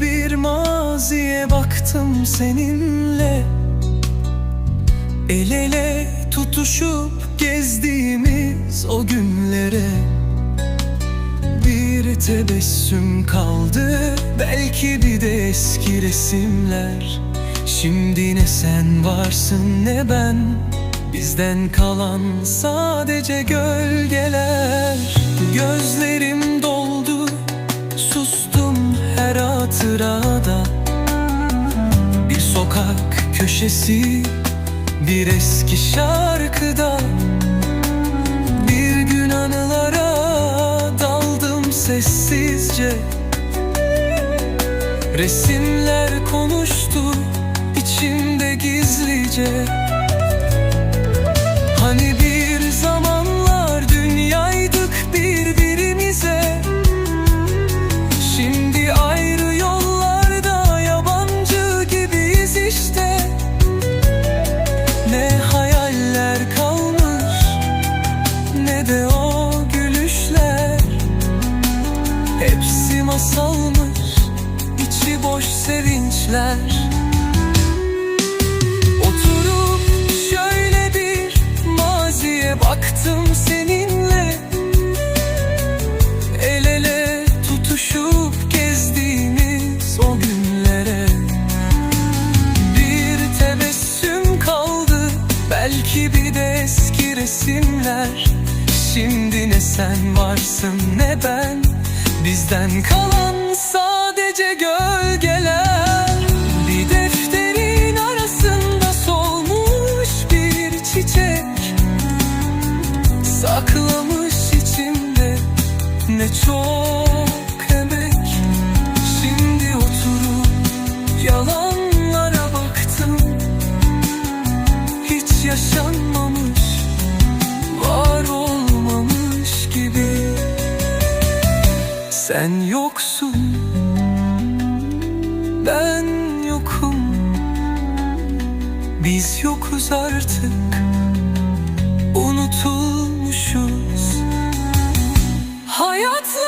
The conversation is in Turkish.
Bir maziye baktım seninle. El ele tutuşup gezdiğimiz o günlere. Bir tebessüm kaldı belki bir de eski resimler. Şimdi ne sen varsın ne ben Bizden kalan sadece gölgeler. Gözlerim hatırada Bir sokak köşesi bir eski şarkıda Bir gün anılara daldım sessizce. Resimler konuştu içimde gizlice sevinçler Oturup şöyle bir maziye baktım seninle. El ele tutuşup gezdiğimiz o günlere. Bir tebessüm kaldı belki bir de eski resimler. Şimdi ne sen varsın ne ben Bizden kalan sadece gölgeler ne çok emek. Şimdi oturup yalanlara baktım. Hiç yaşanmamış, var olmamış gibi. Sen yoksun, ben yokum. Biz yokuz artık unutulmuşuz смеется